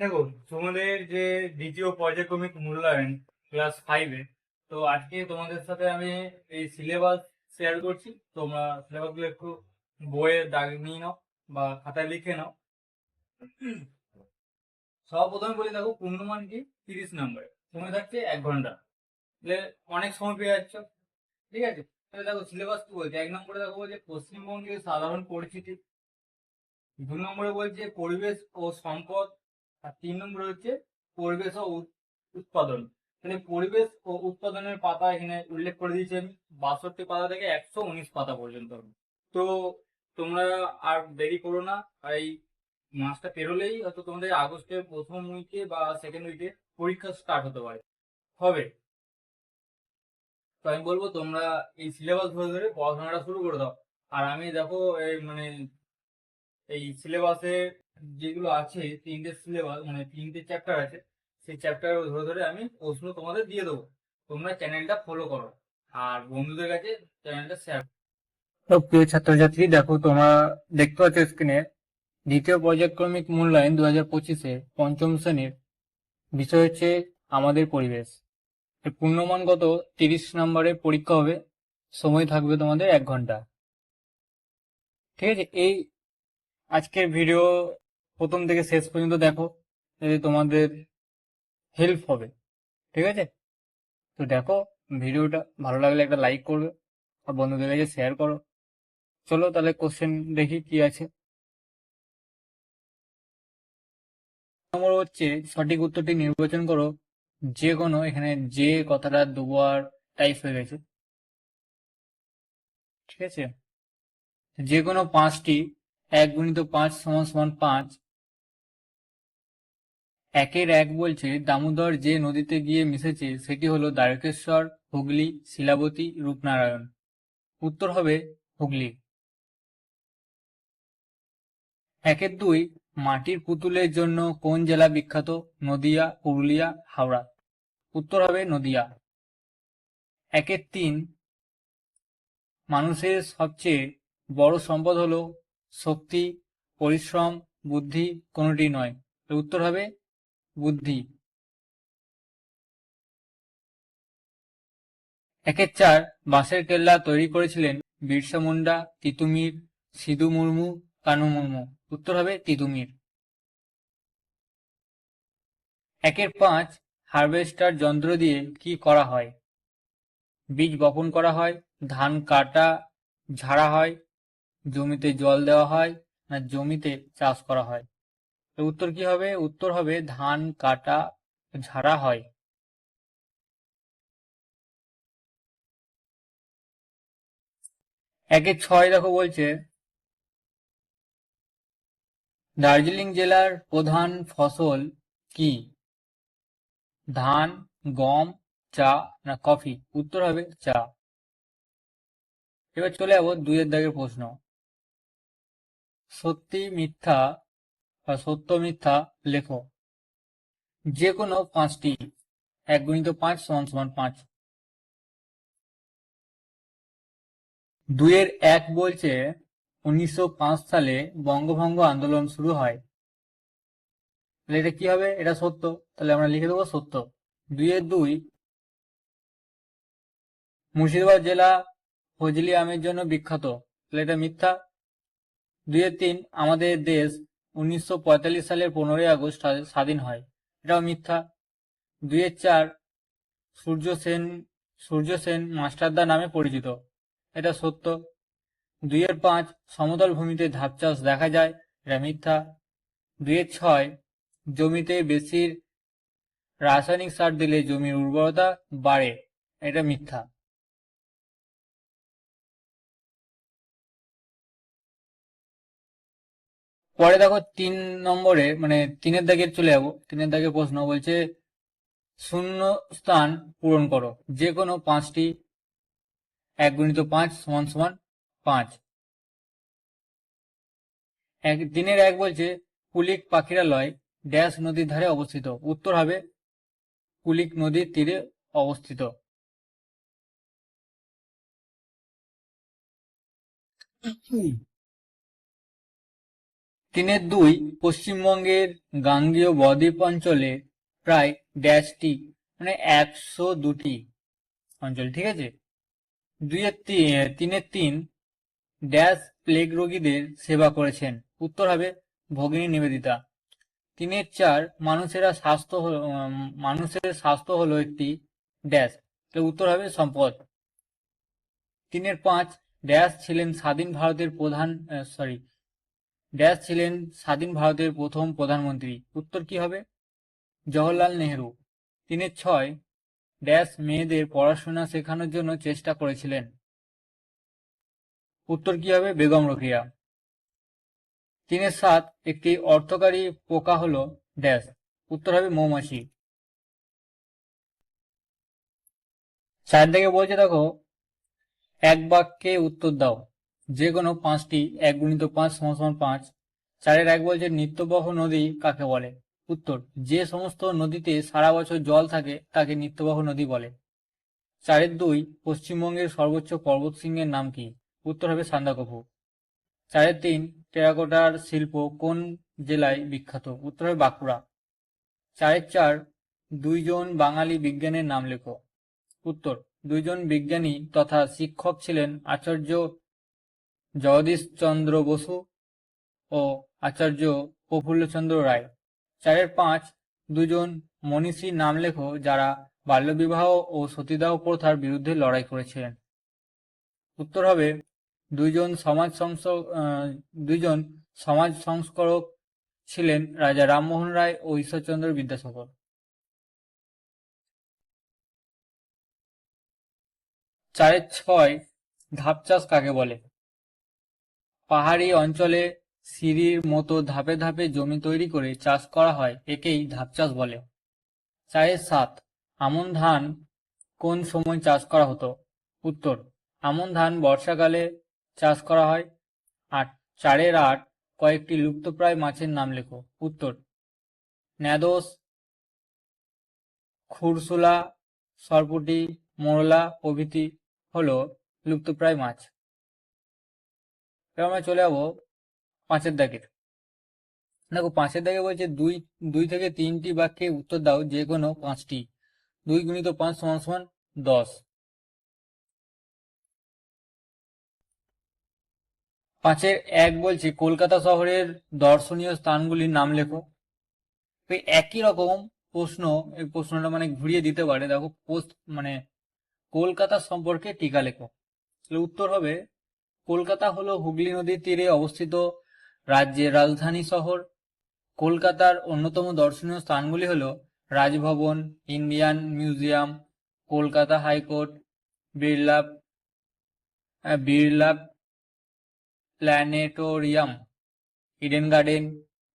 দেখো, তোমাদের যে দ্বিতীয় পর্যায়ক্রমিক মূল্যায়ন ক্লাস ফাইভে তো আজকে তোমাদের সাথে আমি এই সিলেবাস শেয়ার করছি। তোমরা সিলেবাসগুলো একটু বইয়ে দাগ নিয়ে নাও বা খাতায় লিখে নাও। সর্বপ্রথমে বলি, দেখো পূর্ণমান কি? তিরিশ নম্বরে। সময় থাকছে এক ঘণ্টা। অনেক সময় পেয়ে যাচ্ছ। ঠিক আছে? তাহলে দেখো সিলেবাস কি বলছে? এক নম্বরে দেখো বলছে, পশ্চিমবঙ্গের সাধারণ পরিচিতি। দু নম্বরে বলছে, পরিবেশ ও সম্পদ আর তিন নম্বরে হচ্ছে পরিবেশ ও উৎ- উৎপাদন। তাহলে পরিবেশ ও উৎপাদনের পাতা এখানে উল্লেখ করে দিয়েছি আমি বাষট্টি পাতা থেকে একশো উনিশ পাতা পর্যন্ত। তো তোমরা আর দেরি করো না। এই মাসটা পেরোলেই হয়তো তোমাদের আগস্টের প্রথম উইকে বা সেকেন্ড উইকে পরীক্ষা স্টার্ট হতে পারে। হবে। তো আমি বলব, তোমরা এই সিলেবাস ধরে ধরে পড়াশোনাটা শুরু করে দাও। আর আমি দেখো, এই মানে এই সিলেবাসে যেগুলো আছে, তিনটে সিলেবাস মানে তিনটে চ্যাপ্টার আছে, সেই চ্যাপ্টার ধরে ধরে আমি প্রশ্ন তোমাদের দিয়ে দেবো। তোমরা চ্যানেলটা ফলো করো। আর বন্ধুদের কাছে চ্যানেলটা শেয়ার তো প্রিয় ছাত্রছাত্রী, দেখো তোমরা দেখতে পাচ্ছ স্ক্রিনে দ্বিতীয় পর্যায়ক্রমিক মূল্যায়ন দু হাজার পঁচিশে পঞ্চম শ্রেণির বিষয় হচ্ছে আমাদের পরিবেশ। পূর্ণমানগত তিরিশ নম্বরের পরীক্ষা হবে। সময় থাকবে তোমাদের এক ঘণ্টা। ঠিক আছে? এই আজকের ভিডিও প্রথম থেকে শেষ পর্যন্ত দেখো যদি তোমাদের হেল্প হবে, ঠিক আছে? তো দেখো, ভিডিওটা ভালো লাগলে একটা লাইক করবে আর বন্ধুদের কাছে শেয়ার করো। চলো তাহলে কোশ্চেন দেখি কি আছে। নম্বর হচ্ছে, সঠিক উত্তরটি নির্বাচন করো। যে কোনো, এখানে যে কথাটা দুবার টাইপ হয়ে গেছে, ঠিক আছে? যে কোনো পাঁচটি এক গুণিত পাঁচ সমান সমান পাঁচ একের এক বলছে, দামোদর যে নদীতে গিয়ে মিশেছে, সেটি হলো দ্বারকেশ্বর, হুগলি, শিলাবতী, রূপনারায়ণ। উত্তর হবে হুগলি। একের দুই, মাটির পুতুলের জন্য কোন জেলা বিখ্যাত? নদিয়া, পুরুলিয়া, হাওড়া। উত্তর হবে নদিয়া। একের তিন, মানুষের সবচেয়ে বড় সম্পদ হলো শক্তি, পরিশ্রম, বুদ্ধি, কোনোটি নয়। উত্তর হবে বুদ্ধি। একের চার বাঁশের কেল্লা তৈরি করেছিলেন বিরসা মুন্ডা তিতুমির সিধু মুর্মু, কানু মুর্মু। উত্তর হবে তিতুমির একের পাঁচ হারভেস্টার যন্ত্র দিয়ে কি করা হয়? বীজ বপন করা হয়, ধান কাটা, ঝাড়া হয়, জমিতে জল দেওয়া হয়, না জমিতে চাষ করা হয়? উত্তর কি হবে? উত্তর হবে ধান, কাটা, ঝাড়া হয়। একে ছয় দেখো বলছে। দার্জিলিং জেলার প্রধান ফসল কি? ধান, গম, চা না কফি? উত্তর হবে চা। এবার চলে যাব দুইয়ের দাগের প্রশ্ন। সত্যি মিথ্যা বা সত্য মিথ্যা লেখো। যে কোনো পাঁচটি এক গুণিত পাঁচ সমান সমান পাঁচ। দুইয়ের এক বলছে, উনিশশো পাঁচ সালে বঙ্গভঙ্গ আন্দোলন শুরু হয়। তাহলে এটা কি হবে? এটা সত্য। তাহলে আমরা লিখে দেবো সত্য। দুইয়ের দুই, মুর্শিদাবাদ জেলা ফজলি আমের জন্য বিখ্যাত। তাহলে এটা মিথ্যা। দুইয়ের তিন, আমাদের দেশ উনিশশো পঁয়তাল্লিশ সালের পনেরোই আগস্ট স্বা- স্বাধীন হয়। এটাও মিথ্যা। দুইয়ের চার সূর্য সেন সূর্য সেন মাস্টারদা নামে পরিচিত। এটা সত্য। দুইয়ের পাঁচ সমতল ভূমিতে ধাপ চাষ দেখা যায়, এটা মিথ্যা। দুইয়ের ছয় জমিতে বেশির রাসায়নিক সার দিলে জমির উর্বরতা বাড়ে, এটা মিথ্যা। পরে দেখো তিন নম্বরে মানে তিনের দাগে চলে যাব। তিনের দাগে প্রশ্ন বলছে, শূন্য স্থান পূরণ করো। যে কোনো পাঁচটি এক গুণিত পাঁচ সমান সমান পাঁচ। এক, দিনের এক বলছে, কুলিক পাখিরালয় ড্যাশ নদীর ধারে অবস্থিত। উত্তর হবে, কুলিক নদীর তীরে অবস্থিত। তিনের দুই পশ্চিমবঙ্গের গাঙ্গেয় বদ্বীপ অঞ্চলে প্রায় ড্যাশটি মানে একশো দুটি অঞ্চল, ঠিক আছে? দুইয়ের তিনের তিন ড্যাশ প্লেগ রোগীদের সেবা করেছেন। উত্তর হবে ভগিনী নিবেদিতা। তিনের চার মানুষেরা স্বাস্থ্য মানুষের স্বাস্থ্য হলো একটি ড্যাশ উত্তর হবে সম্পদ। তিনের পাঁচ ড্যাশ ছিলেন স্বাধীন ভারতের প্রধান সরি ড্যাশ ছিলেন স্বাধীন ভারতের প্রথম প্রধানমন্ত্রী। উত্তর কি হবে? জওহরলাল নেহেরু। তিনি ছয় ড্যাশ মেয়েদের পড়াশোনা শেখানোর জন্য চেষ্টা করেছিলেন। উত্তর কি হবে? বেগম রোকেয়া। তিনের সাত একটি অর্থকারী পোকা হলো ড্যাশ উত্তর হবে মৌমাছি। চার দিকে বলছে দেখো, এক বাক্যে উত্তর দাও। যে কোনো পাঁচটি এক গুণিত পাঁচ সমান সমান পাঁচ। চারের এক বলছে নিত্যবহ নদী কাকে বলে? উত্তর, যে সমস্ত নদীতে সারা বছর জল থাকে, তাকে নিত্যবহ নদী বলে। চারের দুই, পশ্চিমবঙ্গের সর্বোচ্চ পর্বতশৃঙ্গের নাম কি? উত্তর হবে সান্দাকফু চারের তিন, টেরাকোটার শিল্প কোন জেলায় বিখ্যাত? উত্তর হবে বাঁকুড়া। চারের চার, দুইজন বাঙালি বিজ্ঞানের নাম লেখো। উত্তর, দুইজন বিজ্ঞানী তথা শিক্ষক ছিলেন আচার্য জগদীশচন্দ্র বসু ও আচার্য প্রফুল্লচন্দ্র রায়। চারের পাঁচ দুজন মনীষীর নাম লেখো যারা বাল্যবিবাহ ও সতীদাহ প্রথার বিরুদ্ধে লড়াই করেছিলেন। উত্তর হবে, দুইজন সমাজ সংস দুইজন সমাজ সংস্কারক ছিলেন রাজা রামমোহন রায় ও ঈশ্বরচন্দ্র বিদ্যাসাগর। চারের ছয় ধাপ চাষ কাকে বলে? পাহাড়ি অঞ্চলে সিঁড়ির মতো ধাপে ধাপে জমি তৈরি করে চাষ করা হয়, একেই ধাপ চাষ বলে। চায়ের সাত আমন ধান কোন সময় চাষ করা হতো? উত্তর, আমন ধান বর্ষাকালে চাষ করা হয়। আট চারের আট, কয়েকটি লুপ্তপ্রায় মাছের নাম লেখো। উত্তর, ন্যাদোস, খুরসুলা, সরপুটি, মোরলা প্রভৃতি হল লুপ্তপ্রায় মাছ। এবার আমরা চলে যাব পাঁচের দাগের দেখো পাঁচের দাগে বলছে দুই দুই থেকে তিনটি বাক্যে উত্তর দাও যে কোনো পাঁচটি। দুই গুণিত পাঁচ সমান সমান দশ। পাঁচের এক বলছে, কলকাতা শহরের দর্শনীয় স্থানগুলির নাম লেখো। একই রকম প্রশ্ন, এই প্রশ্নটা মানে ঘুরিয়ে দিতে পারে। দেখো পোস্ট মানে কলকাতা সম্পর্কে টিকা লেখো। তাহলে উত্তর হবে কলকাতা হলো হুগলি নদীর তীরে অবস্থিত রাজ্যের রাজধানী শহর। কলকাতার অন্যতম দর্শনীয় স্থানগুলি হলো Rajbhavan, Indian museum, Kolkata high court, Birla Birla planetarium, Eden garden,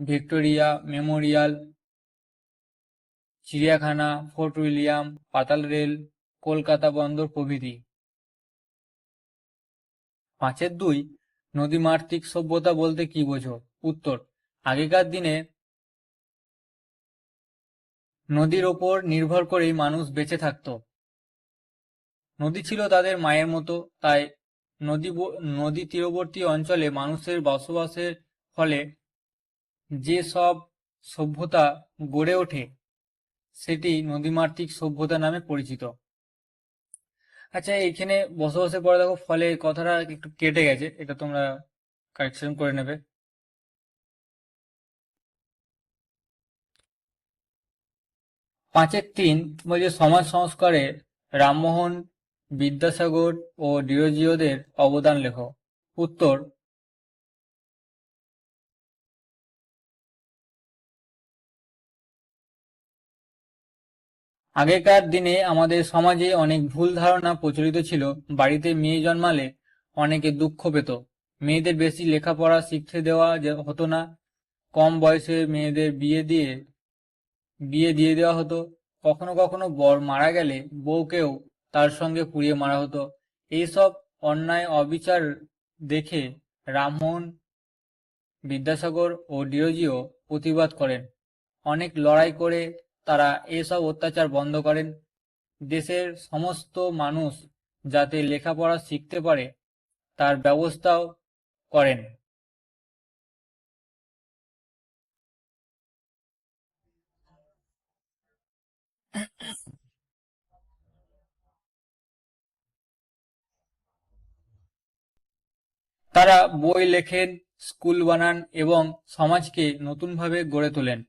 Victoria memorial, চিড়িয়াখানা, ফোর্ট উইলিয়াম, পাতাল রেল, কলকাতা বন্দর প্রভৃতি। পাঁচের দুই নদীমাতৃক সভ্যতা বলতে কি বোঝো? উত্তর, আগেকার দিনে নদীর ওপর নির্ভর করেই মানুষ বেঁচে থাকতো। নদী ছিল তাদের মায়ের মতো, তাই নদী নদী তীরবর্তী অঞ্চলে মানুষের বসবাসের ফলে যে সব সভ্যতা গড়ে ওঠে, সেটি নদীমাতৃক সভ্যতা নামে পরিচিত। আচ্ছা এইখানে বসে বসে পড়ে দেখো, ফলে কথাটা একটু কেটে গেছে। এটা তোমরা কারেকশন করে নেবে। পাঁচের তিন যে সমাজ সংস্কারে রামমোহন, বিদ্যাসাগর ও ডিওজিওদের অবদান লেখ। উত্তর আগেকার দিনে আমাদের সমাজে অনেক ভুল ধারণা প্রচলিত ছিল। বাড়িতে মেয়ে জন্মালে অনেকে দুঃখ পেত। মেয়েদের বেশি লেখাপড়া শিখতে দেওয়া হতো না। কম বয়সে মেয়েদের বিয়ে দিয়ে বিয়ে দিয়ে দেওয়া হতো। কখনো কখনো বর মারা গেলে বউকেও তার সঙ্গে পুড়িয়ে মারা হতো। এইসব অন্যায় অবিচার দেখে রামমোহন বিদ্যাসাগর ও ডিরোজিও প্রতিবাদ করেন। অনেক লড়াই করে তারা এসব অত্যাচার বন্ধ করেন। দেশের সমস্ত মানুষ যাতে লেখাপড়া শিখতে পারে, তার ব্যবস্থাও করেন। তারা বই লেখেন, স্কুল বানান এবং সমাজকে নতুনভাবে গড়ে তোলেন।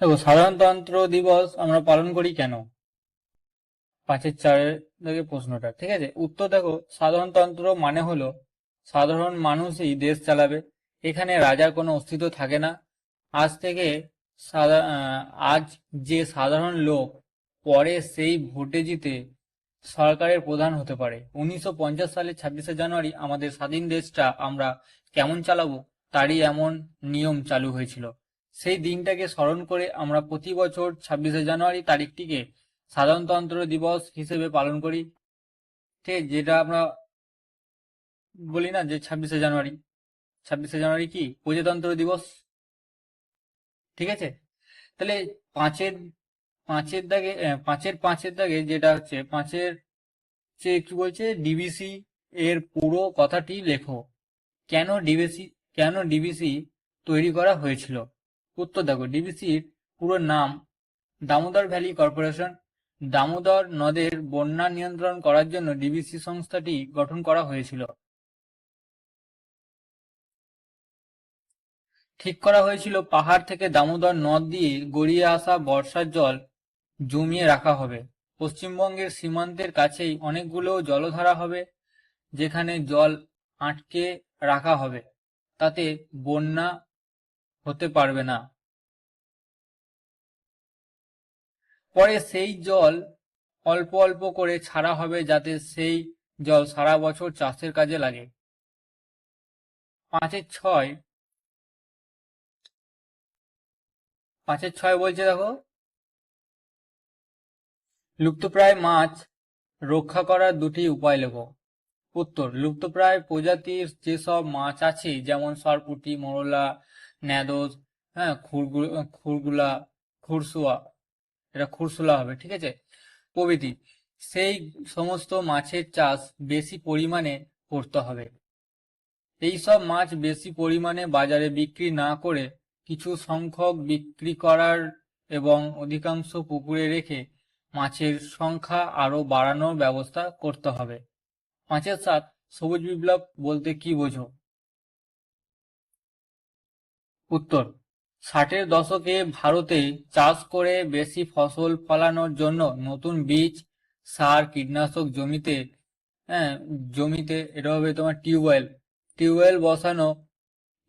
দেখো, সাধারণতন্ত্র দিবস আমরা পালন করি কেন? পাঁচের চারের দিকে প্রশ্নটা, ঠিক আছে? উত্তর দেখো, সাধারণতন্ত্র মানে হলো সাধারণ মানুষই দেশ চালাবে। এখানে রাজার কোনো অস্তিত্ব থাকে না। আজ থেকে আজ যে সাধারণ লোক পরে সেই ভোটে জিতে সরকারের প্রধান হতে পারে। উনিশশো সালের ছাব্বিশে জানুয়ারি আমাদের স্বাধীন দেশটা আমরা কেমন চালাবো? তারই এমন নিয়ম চালু হয়েছিল। সেই দিনটাকে স্মরণ করে আমরা প্রতি বছর ছাব্বিশে জানুয়ারি তারিখটিকে সাধারণতন্ত্র দিবস হিসেবে পালন করি। ঠিক? যেটা আমরা বলি না যে ছাব্বিশে জানুয়ারি। ছাব্বিশে জানুয়ারি কি? প্রজাতন্ত্র দিবস। ঠিক আছে? তাহলে পাঁচের পাঁচের দাগে পাঁচের পাঁচের দাগে যেটা হচ্ছে, পাঁচের যে কি বলছে? ডিবিসি এর পুরো কথাটি লেখো। কেন ডিবিসি কেন ডিবিসি তৈরি করা হয়েছিল? উত্তর দেখো ডিবিসির পুরো নাম দামোদর ভ্যালি কর্পোরেশন। দামোদর নদের বন্যা নিয়ন্ত্রণ করার জন্য ডিবিসি সংস্থাটি গঠন করা হয়েছিল। ঠিক করা হয়েছিল, পাহাড় থেকে দামোদর নদ দিয়ে গড়িয়ে আসা বর্ষার জল জমিয়ে রাখা হবে। পশ্চিমবঙ্গের সীমান্তের কাছেই অনেকগুলো জলধারা হবে, যেখানে জল আটকে রাখা হবে। তাতে বন্যা হতে পারবে না। পরে সেই জল অল্প অল্প করে ছাড়া হবে যাতে সেই জল সারা বছর চাষের কাজে লাগে। পাঁচের ছয় পাঁচের ছয় বলছে দেখো। লুপ্তপ্রায় মাছ রক্ষা করার দুটি উপায় লেখো। উত্তর, লুপ্তপ্রায় প্রজাতির যেসব মাছ আছে, যেমন সরপুঁটি, মোরলা ন্যাদোস হ্যাঁ খুরগু, খুরগুলা, খুরসুয়া, এটা খুরসুলা হবে, ঠিক আছে? প্রভৃতি, সেই সমস্ত মাছের চাষ বেশি পরিমাণে করতে হবে। এই সব মাছ বেশি পরিমাণে বাজারে বিক্রি না করে কিছু সংখ্যক বিক্রি করার এবং অধিকাংশ পুকুরে রেখে মাছের সংখ্যা আরও বাড়ানোর ব্যবস্থা করতে হবে। পাঁচের সাত সবুজ বিপ্লব বলতে কি বোঝো? উত্তর। ষাটের দশকে ভারতে চাষ করে বেশি ফসল ফলানোর জন্য নতুন বীজ, সার, কীটনাশক জমিতে হ্যাঁ জমিতে, এটা হবে তোমার টিউবওয়েল। টিউবওয়েল বসানো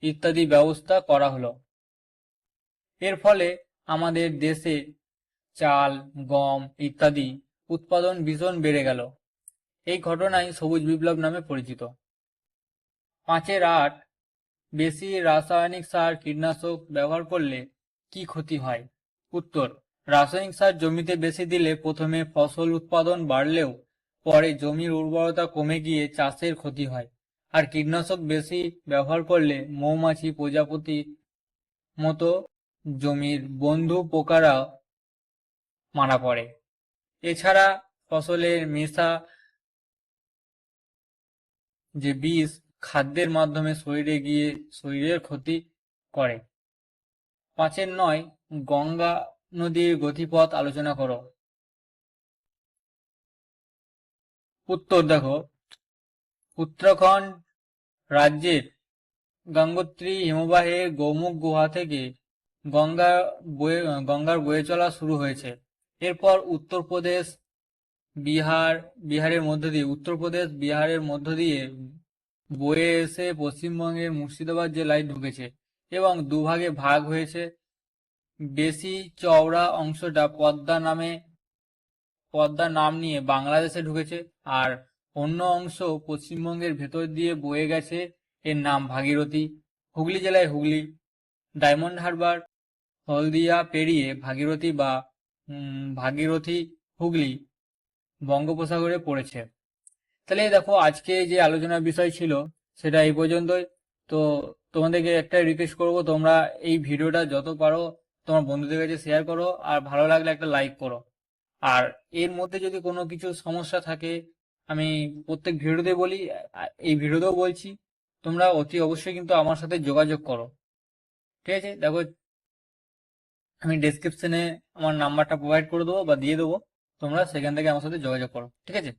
ইত্যাদি ব্যবস্থা করা হলো। এর ফলে আমাদের দেশে চাল, গম ইত্যাদি উৎপাদন ভীষণ বেড়ে গেল। এই ঘটনাই সবুজ বিপ্লব নামে পরিচিত। পাঁচের আট বেশি রাসায়নিক সার, কীটনাশক ব্যবহার করলে কি ক্ষতি হয়? উত্তর, রাসায়নিক সার জমিতে বেশি দিলে প্রথমে ফসল উৎপাদন বাড়লেও পরে জমির উর্বরতা কমে গিয়ে চাষের ক্ষতি হয়। আর কীটনাশক বেশি ব্যবহার করলে মৌমাছি প্রজাপতি মতো জমির বন্ধু পোকারা মারা পড়ে। এছাড়া ফসলের মেশা যে বিষ খাদ্যের মাধ্যমে শরীরে গিয়ে শরীরের ক্ষতি করে। পাঁচের নয়, গঙ্গা নদীর গতিপথ আলোচনা করো। উত্তর দেখো, উত্তরাখণ্ড রাজ্যের গঙ্গোত্রী হিমবাহের গৌমুখ গুহা থেকে গঙ্গা বয়ে, গঙ্গার বয়ে চলা শুরু হয়েছে। এরপর উত্তরপ্রদেশ, বিহার, বিহারের মধ্য দিয়ে, উত্তরপ্রদেশ, বিহারের মধ্য দিয়ে বয়ে এসে পশ্চিমবঙ্গের মুর্শিদাবাদ জেলায় ঢুকেছে এবং দুভাগে ভাগ হয়েছে। বেশি চওড়া অংশটা পদ্মা নামে, পদ্মা নাম নিয়ে বাংলাদেশে ঢুকেছে আর অন্য অংশ পশ্চিমবঙ্গের ভেতর দিয়ে বয়ে গেছে এর নাম ভাগীরথী। হুগলি জেলায় হুগলি, ডায়মন্ড হারবার, হলদিয়া পেরিয়ে ভাগীরথী বা ভাগীরথী হুগলি বঙ্গোপসাগরে পড়েছে। তাহলে দেখো, আজকে যে আলোচনার বিষয় ছিল, সেটা এই পর্যন্তই। তো তোমাদেরকে একটা রিকোয়েস্ট করব, তোমরা এই ভিডিওটা যত পারো তোমার বন্ধুদের কাছে শেয়ার করো, আর ভালো লাগলে একটা লাইক করো। আর এর মধ্যে যদি কোনো কিছু সমস্যা থাকে, আমি প্রত্যেক ভিডিওতে বলি, এই ভিডিওতেও বলছি, তোমরা অতি অবশ্যই কিন্তু আমার সাথে যোগাযোগ করো। ঠিক আছে? দেখো, আমি ডেসক্রিপশনে আমার নাম্বারটা প্রোভাইড করে দেবো বা দিয়ে দেবো, তোমরা সেখান থেকে আমার সাথে যোগাযোগ করো। ঠিক আছে?